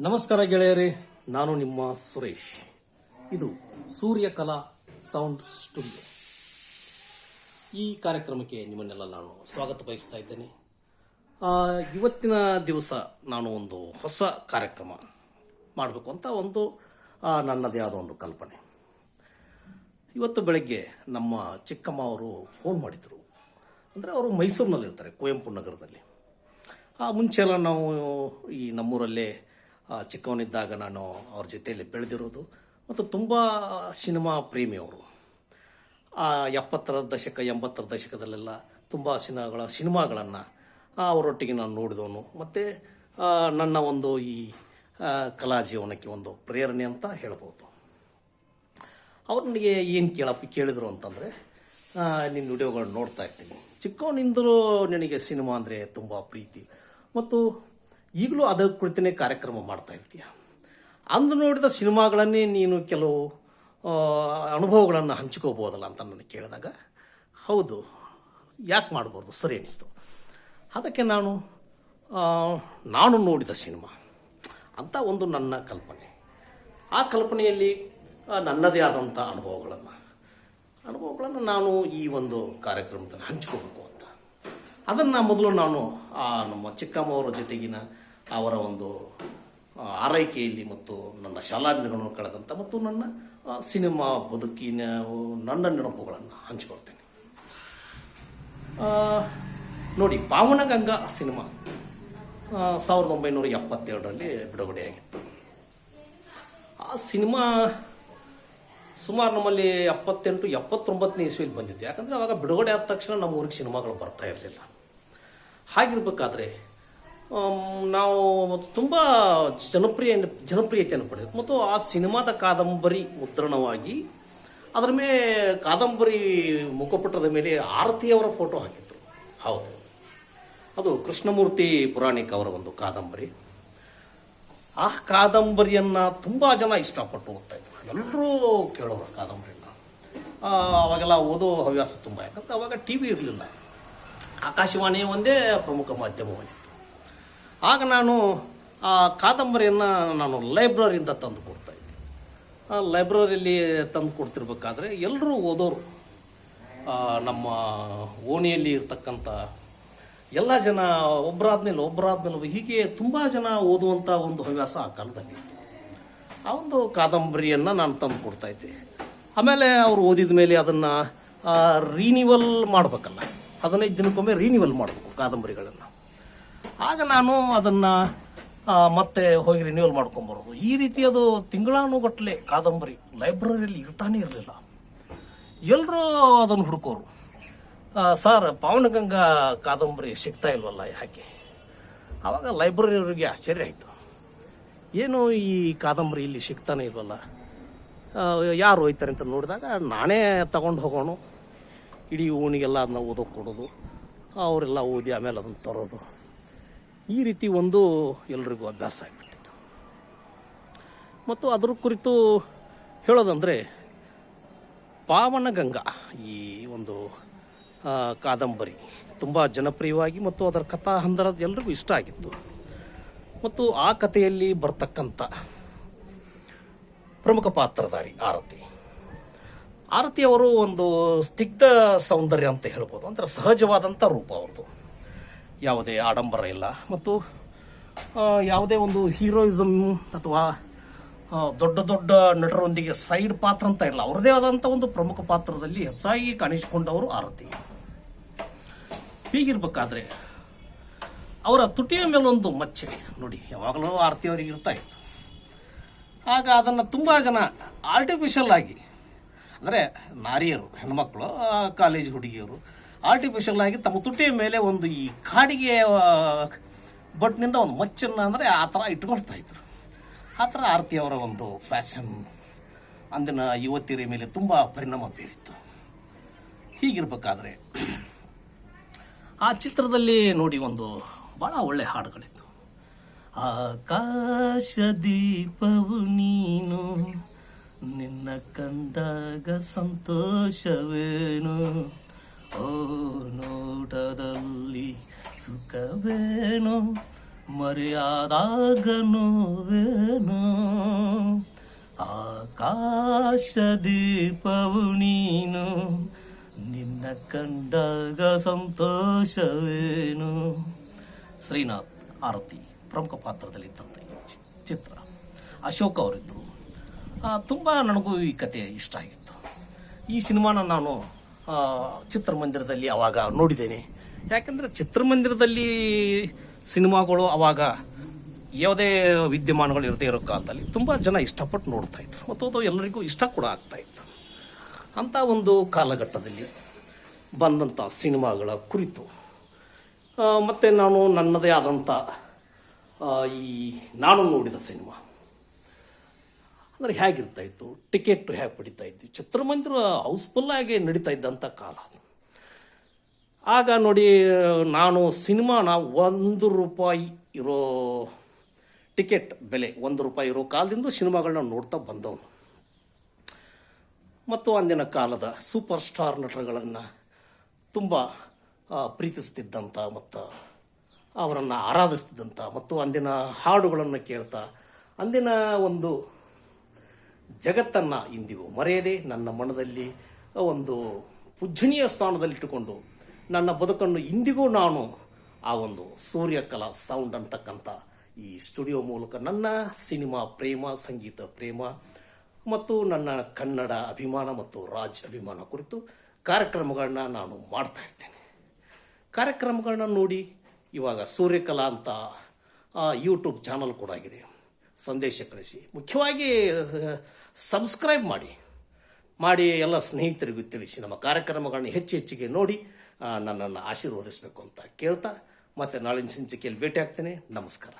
ನಮಸ್ಕಾರ ಗೆಳೆಯರೇ, ನಾನು ನಿಮ್ಮ ಸುರೇಶ್. ಇದು ಸೂರ್ಯಕಲಾ ಸೌಂಡ್ ಸ್ಟುಡಿಯೋ. ಈ ಕಾರ್ಯಕ್ರಮಕ್ಕೆ ನಿಮ್ಮನ್ನೆಲ್ಲ ನಾನು ಸ್ವಾಗತ ಬಯಸ್ತಾ ಇದ್ದೇನೆ. ಇವತ್ತಿನ ದಿವಸ ನಾನು ಒಂದು ಹೊಸ ಕಾರ್ಯಕ್ರಮ ಮಾಡಬೇಕು ಅಂತ ಒಂದು ನನ್ನದೇ ಆದ ಒಂದು ಕಲ್ಪನೆ. ಇವತ್ತು ಬೆಳಗ್ಗೆ ನಮ್ಮ ಚಿಕ್ಕಮ್ಮ ಅವರು ಫೋನ್ ಮಾಡಿದರು. ಅಂದರೆ ಅವರು ಮೈಸೂರಿನಲ್ಲಿರ್ತಾರೆ, ಕುವೆಂಪು ನಗರದಲ್ಲಿ. ಆ, ಮುಂಚೆ ಎಲ್ಲ ನಾವು ಈ ನಮ್ಮೂರಲ್ಲೇ ಚಿಕ್ಕವನಿದ್ದಾಗ ನಾನು ಅವ್ರ ಜೊತೆಯಲ್ಲಿ ಬೆಳೆದಿರೋದು. ಮತ್ತು ತುಂಬ ಸಿನಿಮಾ ಪ್ರೇಮಿಯವರು. ಆ, ಎಪ್ಪತ್ತರ ದಶಕ, ಎಂಬತ್ತರ ದಶಕದಲ್ಲೆಲ್ಲ ತುಂಬ ಸಿನಿಮಾಗಳ, ಸಿನಿಮಾಗಳನ್ನು ಅವರೊಟ್ಟಿಗೆ ನಾನು ನೋಡಿದವನು. ಮತ್ತು ನನ್ನ ಒಂದು ಈ ಕಲಾ ಜೀವನಕ್ಕೆ ಒಂದು ಪ್ರೇರಣೆ ಅಂತ ಹೇಳ್ಬೋದು. ಅವ್ರು ನನಗೆ ಏನು ಕೇಳಪ್ಪ ಕೇಳಿದ್ರು ಅಂತಂದರೆ ನಿನ್ನ ವಿಡಿಯೋಗಳನ್ನ ನೋಡ್ತಾ ಇರ್ತೀನಿ. ಚಿಕ್ಕವನಿಂದಲೂ ನನಗೆ ಸಿನಿಮಾ ಅಂದರೆ ತುಂಬ ಪ್ರೀತಿ. ಮತ್ತು ಈಗಲೂ ಅದ ಕುರಿತನೇ ಕಾರ್ಯಕ್ರಮ ಮಾಡ್ತಾ ಇರ್ತೀಯ? ಅಂದು ನೋಡಿದ ಸಿನಿಮಾಗಳನ್ನೇ ನೀನು ಕೆಲವು ಅನುಭವಗಳನ್ನು ಹಂಚ್ಕೋಬೋದಲ್ಲ ಅಂತ ನನಗೆ ಕೇಳಿದಾಗ, ಹೌದು, ಯಾಕೆ ಮಾಡ್ಬೋದು ಸರಿ ಅನಿಸ್ತು. ಅದಕ್ಕೆ ನಾನು ನಾನು ನೋಡಿದ ಸಿನಿಮಾ, ಅಂತ ಒಂದು ನನ್ನ ಕಲ್ಪನೆ. ಆ ಕಲ್ಪನೆಯಲ್ಲಿ ನನ್ನದೇ ಆದಂಥ ಅನುಭವಗಳನ್ನು ಅನುಭವಗಳನ್ನು ನಾನು ಈ ಒಂದು ಕಾರ್ಯಕ್ರಮದಲ್ಲಿ ಹಂಚ್ಕೋಬೇಕು ಅಂತ. ಅದನ್ನು ಮೊದಲು ನಾನು ನಮ್ಮ ಚಿಕ್ಕಮ್ಮವರ ಜೊತೆಗಿನ ಅವರ ಒಂದು ಆರೈಕೆಯಲ್ಲಿ ಮತ್ತು ನನ್ನ ಶಾಲಾ ದಿನಗಳನ್ನು ಕಳೆದಂಥ ಮತ್ತು ನನ್ನ ಸಿನಿಮಾ ಬದುಕಿನ ನನ್ನ ನೆನಪುಗಳನ್ನು ಹಂಚಿಕೊಳ್ತೇನೆ. ನೋಡಿ, ಪಾವನಗಂಗಾ ಸಿನಿಮಾ ಸಾವಿರದ ಒಂಬೈನೂರ ಎಪ್ಪತ್ತೆರಡರಲ್ಲಿ ಬಿಡುಗಡೆಯಾಗಿತ್ತು. ಆ ಸಿನಿಮಾ ಸುಮಾರು ನಮ್ಮಲ್ಲಿ ಎಪ್ಪತ್ತೆಂಟು, ಎಪ್ಪತ್ತೊಂಬತ್ತನೇ ಇಸ್ವಿಯಲ್ಲಿ ಬಂದಿತ್ತು. ಯಾಕಂದರೆ ಆವಾಗ ಬಿಡುಗಡೆ ಆದ ತಕ್ಷಣ ನಮ್ಮ ಊರಿಗೆ ಸಿನಿಮಾಗಳು ಬರ್ತಾ ಇರಲಿಲ್ಲ. ಹಾಗಿರ್ಬೇಕಾದ್ರೆ ನಾವು ತುಂಬ ಜನಪ್ರಿಯ ಜನಪ್ರಿಯತೆಯನ್ನು ಪಡೆದಿತ್ತು ಮತ್ತು ಆ ಸಿನಿಮಾದ ಕಾದಂಬರಿ ಮುದ್ರಣವಾಗಿ ಅದರ ಮೇಲೆ ಕಾದಂಬರಿ ಮುಖಪುಟದ ಮೇಲೆ ಆರತಿಯವರ ಫೋಟೋ ಹಾಕಿದ್ರು. ಹೌದು. ಅದು ಕೃಷ್ಣಮೂರ್ತಿ ಪುರಾಣಿಕ್ ಅವರ ಒಂದು ಕಾದಂಬರಿ. ಆ ಕಾದಂಬರಿಯನ್ನ ತುಂಬಾ ಜನ ಇಷ್ಟಪಟ್ಟು ಓದ್ತಾ ಇದ್ರು. ಎಲ್ಲರೂ ಕೇಳೋರು ಕಾದಂಬರಿನ ಅವಾಗೆಲ್ಲ ಓದೋ ಹವ್ಯಾಸ ತುಂಬ ಯಾಕಂದ್ರೆ ಅವಾಗ ಟಿ ವಿ ಇರಲಿಲ್ಲ. ಆಕಾಶವಾಣಿ ಒಂದೇ ಪ್ರಮುಖ ಮಾಧ್ಯಮವಾಗಿತ್ತು. ಆಗ ನಾನು ಆ ಕಾದಂಬರಿಯನ್ನು ನಾನು ಲೈಬ್ರರಿಯಿಂದ ತಂದು ಕೊಡ್ತಾ ಇದ್ದೆ. ಆ ಲೈಬ್ರರಿಯಲ್ಲಿ ತಂದು ಕೊಡ್ತಿರ್ಬೇಕಾದ್ರೆ ಎಲ್ಲರೂ ಓದೋರು ನಮ್ಮ ಓಣಿಯಲ್ಲಿ ಇರ್ತಕ್ಕಂಥ ಎಲ್ಲ ಜನ ಒಬ್ಬರಾದ್ಮೇಲೆ ಒಬ್ಬರಾದ್ಮೇಲೆ ಹೀಗೆ ತುಂಬ ಜನ ಓದುವಂಥ ಒಂದು ಹವ್ಯಾಸ ಆ ಕಾಲದಲ್ಲಿ ಆ ಒಂದು ಕಾದಂಬರಿಯನ್ನು ನಾನು ತಂದು ಕೊಡ್ತಾ ಇದ್ದೆ. ಆಮೇಲೆ ಅವರು ಓದಿದ ಮೇಲೆ ಅದನ್ನು ರೀನಿವಲ್ ಮಾಡಬೇಕಲ್ಲ, ಹದಿನೈದು ದಿನಕ್ಕೊಮ್ಮೆ ರೀನಿವಲ್ ಮಾಡಬೇಕು ಕಾದಂಬರಿಗಳನ್ನು. ಆಗ ನಾನು ಅದನ್ನು ಮತ್ತೆ ಹೋಗಿ ರಿನ್ಯೂವಲ್ ಮಾಡ್ಕೊಂಬರೋದು ಈ ರೀತಿ ಅದು ತಿಂಗಳಾನುಗಟ್ಟಲೆ ಕಾದಂಬರಿ ಲೈಬ್ರರಿಯಲ್ಲಿ ಇರ್ತಾನೆ ಇರಲಿಲ್ಲ. ಎಲ್ಲರೂ ಅದನ್ನು ಹುಡುಕೋರು. ಸರ್ ಪಾವನಗಂಗಾ ಕಾದಂಬರಿ ಸಿಗ್ತಾ ಇಲ್ವಲ್ಲ ಯಾಕೆ? ಆವಾಗ ಲೈಬ್ರರಿಯವರಿಗೆ ಆಶ್ಚರ್ಯ ಆಯಿತು. ಏನು ಈ ಕಾದಂಬರಿ ಇಲ್ಲಿ ಸಿಗ್ತಾನೆ ಇಲ್ವಲ್ಲ? ಯಾರು ಹೋಯ್ತಾರೆ ಅಂತ ನೋಡಿದಾಗ ನಾನೇ ತಗೊಂಡು ಹೋಗೋಣ. ಇಡೀ ಓಣಿಗೆಲ್ಲ ಅದನ್ನ ಓದೋಕೆ ಕೊಡೋದು. ಅವರೆಲ್ಲ ಓದಿ ಆಮೇಲೆ ಅದನ್ನು ತರೋದು. ಈ ರೀತಿ ಒಂದು ಎಲ್ರಿಗೂ ಅಭ್ಯಾಸ ಆಗಿಬಿಟ್ಟಿತ್ತು. ಮತ್ತು ಅದರ ಕುರಿತು ಹೇಳೋದಂದರೆ ಪಾವನಗಂಗಾ ಈ ಒಂದು ಕಾದಂಬರಿ ತುಂಬ ಜನಪ್ರಿಯವಾಗಿ ಮತ್ತು ಅದರ ಕಥಾ ಹಂದರ ಎಲ್ರಿಗೂ ಇಷ್ಟ ಆಗಿತ್ತು. ಮತ್ತು ಆ ಕಥೆಯಲ್ಲಿ ಬರ್ತಕ್ಕಂಥ ಪ್ರಮುಖ ಪಾತ್ರಧಾರಿ ಆರತಿ. ಆರತಿ ಅವರು ಒಂದು ಸ್ನಿಗ್ಧ ಸೌಂದರ್ಯ ಅಂತ ಹೇಳ್ಬೋದು, ಅಂದರೆ ಸಹಜವಾದಂಥ ರೂಪ ಅವ್ರದ್ದು. ಯಾವುದೇ ಆಡಂಬರ ಇಲ್ಲ. ಮತ್ತು ಯಾವುದೇ ಒಂದು ಹೀರೋಯಿಸಮ್ ಅಥವಾ ದೊಡ್ಡ ದೊಡ್ಡ ನಟರೊಂದಿಗೆ ಸೈಡ್ ಪಾತ್ರ ಅಂತ ಇಲ್ಲ. ಅವರದೇ ಆದಂಥ ಒಂದು ಪ್ರಮುಖ ಪಾತ್ರದಲ್ಲಿ ಹೆಚ್ಚಾಗಿ ಕಾಣಿಸಿಕೊಂಡವರು ಆರತಿ. ಹೀಗಿರ್ಬೇಕಾದ್ರೆ, ಅವರ ತುಟಿಯ ಮೇಲೊಂದು ಮಚ್ಚೆ, ನೋಡಿ, ಯಾವಾಗಲೂ ಆರತಿ ಅವರಿಗೆ ಇರ್ತಾ ಇತ್ತು. ಆಗ ಅದನ್ನು ತುಂಬ ಜನ ಆರ್ಟಿಫಿಷಿಯಲ್ ಆಗಿ, ಅಂದರೆ ನಾರಿಯರು, ಹೆಣ್ಮಕ್ಳು ಕಾಲೇಜ್ ಹುಡುಗಿಯರು ಆರ್ಟಿಫಿಷಿಯಲ್ ಆಗಿ ತಮ್ಮ ತುಟಿಯ ಮೇಲೆ ಒಂದು ಈ ಕಾಡಿಗೆ ಬಟ್ನಿಂದ ಒಂದು ಮಚ್ಚನ್ನು ಅಂದರೆ ಆ ಥರ ಇಟ್ಕೊಳ್ತಾ ಇದ್ರು. ಆ ಥರ ಆರತಿ ಅವರ ಒಂದು ಫ್ಯಾಷನ್ ಅಂದಿನ ಯುವತಿಯರ ಮೇಲೆ ತುಂಬ ಪರಿಣಾಮ ಬೀರಿತ್ತು. ಹೀಗಿರ್ಬೇಕಾದ್ರೆ, ಆ ಚಿತ್ರದಲ್ಲಿ ನೋಡಿ ಒಂದು ಭಾಳ ಒಳ್ಳೆ ಹಾಡುಗಳಿತ್ತು ಆಕಾಶ ದೀಪವು ನೀನು, ನಿನ್ನ ಕಂಡಾಗ ಸಂತೋಷವೇನು? ಓ ನೋಟದಲ್ಲಿ ಸುಖವೇನು? ಮರೆಯಾದಾಗ ವೇನು ಆಕಾಶ ದೀಪವು ನೀನು, ನಿನ್ನ ಕಂಡಾಗ ಸಂತೋಷವೇನು? ಶ್ರೀನಾಥ್ ಆರತಿ ಪ್ರಮುಖ ಪಾತ್ರದಲ್ಲಿದ್ದಂತೆ ಚಿತ್ರ. ಅಶೋಕ್ ಅವರಿದ್ದರು. ತುಂಬ ನನಗೂ ಈ ಕತೆ ಇಷ್ಟ ಆಗಿತ್ತು. ಈ ಸಿನಿಮಾನ ನಾನು ಚಿತ್ರಮಂದಿರದಲ್ಲಿ ಅವಾಗ ನೋಡಿದ್ದೇನೆ. ಯಾಕಂದರೆ ಚಿತ್ರಮಂದಿರದಲ್ಲಿ ಸಿನಿಮಾಗಳು ಅವಾಗ ಯಾವುದೇ ವಿದ್ಯಮಾನಗಳು ಇರದೇ ಇರೋ ಕಾಲದಲ್ಲಿ ತುಂಬ ಜನ ಇಷ್ಟಪಟ್ಟು ನೋಡ್ತಾ ಇದ್ರು. ಮತ್ತು ಅದು ಎಲ್ಲರಿಗೂ ಇಷ್ಟ ಕೂಡ ಆಗ್ತಾ ಇತ್ತು. ಅಂಥ ಒಂದು ಕಾಲಘಟ್ಟದಲ್ಲಿ ಬಂದಂಥ ಸಿನಿಮಾಗಳ ಕುರಿತು. ಮತ್ತು ನಾನು ನನ್ನದೇ ಆದಂಥ ಈ ನಾನು ನೋಡಿದ ಸಿನಿಮಾ. ಅಂದರೆ ಹೇಗಿರ್ತಾ ಇತ್ತು? ಟಿಕೆಟ್ ಹೇಗೆ ಪಡಿತಾ ಇದ್ವಿ? ಚಿತ್ರಮಂದಿರ ಹೌಸ್ಫುಲ್ಲಾಗಿ ನಡೀತಾ ಇದ್ದಂಥ ಕಾಲ ಆಗ ನೋಡಿ, ನಾನು ಸಿನಿಮಾನ ಒಂದು ರೂಪಾಯಿ ಇರೋ ಟಿಕೆಟ್ ಬೆಲೆ, ಒಂದು ರೂಪಾಯಿ ಇರೋ ಕಾಲದಿಂದ ಸಿನಿಮಾಗಳನ್ನ ನೋಡ್ತಾ ಬಂದವನು. ಮತ್ತು ಅಂದಿನ ಕಾಲದ ಸೂಪರ್ ಸ್ಟಾರ್ ನಟರುಗಳನ್ನು ತುಂಬ ಪ್ರೀತಿಸ್ತಿದ್ದಂಥ ಮತ್ತು ಅವರನ್ನು ಆರಾಧಿಸ್ತಿದ್ದಂಥ ಮತ್ತು ಅಂದಿನ ಹಾಡುಗಳನ್ನು ಕೇಳ್ತಾ, ಅಂದಿನ ಒಂದು ಜಗತ್ತನ್ನು ಇಂದಿಗೂ ಮರೆಯದೆ ನನ್ನ ಮನದಲ್ಲಿ ಒಂದು ಪೂಜ್ಯನೀಯ ಸ್ಥಾನದಲ್ಲಿಟ್ಟುಕೊಂಡು ನನ್ನ ಬದುಕನ್ನು ಇಂದಿಗೂ ನಾನು ಆ ಒಂದು ಸೂರ್ಯಕಲಾ ಸೌಂಡ್ ಅಂತಕ್ಕಂಥ ಈ ಸ್ಟುಡಿಯೋ ಮೂಲಕ ನನ್ನ ಸಿನಿಮಾ ಪ್ರೇಮ, ಸಂಗೀತ ಪ್ರೇಮ ಮತ್ತು ನನ್ನ ಕನ್ನಡ ಅಭಿಮಾನ ಮತ್ತು ರಾಜ್ ಅಭಿಮಾನ ಕುರಿತು ಕಾರ್ಯಕ್ರಮಗಳನ್ನ ನಾನು ಮಾಡ್ತಾ ಇರ್ತೇನೆ. ಕಾರ್ಯಕ್ರಮಗಳನ್ನ ನೋಡಿ ಇವಾಗ ಸೂರ್ಯಕಲಾ ಅಂತ ಯೂಟ್ಯೂಬ್ ಚಾನಲ್ ಕೂಡ ಆಗಿದೆ. ಸಂದೇಶ ಕಳಿಸಿ. ಮುಖ್ಯವಾಗಿ, ಸಬ್ಸ್ಕ್ರೈಬ್ ಮಾಡಿ. ಮಾಡಿ ಎಲ್ಲ ಸ್ನೇಹಿತರಿಗೂ ತಿಳಿಸಿ. ನಮ್ಮ ಕಾರ್ಯಕ್ರಮಗಳನ್ನ ಹೆಚ್ಚು ಹೆಚ್ಚಿಗೆ ನೋಡಿ ನನ್ನನ್ನು ಆಶೀರ್ವದಿಸಬೇಕು ಅಂತ ಕೇಳ್ತಾ, ಮತ್ತೆ ನಾಳಿನ ಸಂಚಿಕೆಯಲ್ಲಿ ಭೇಟಿ ಆಗ್ತೇನೆ. ನಮಸ್ಕಾರ.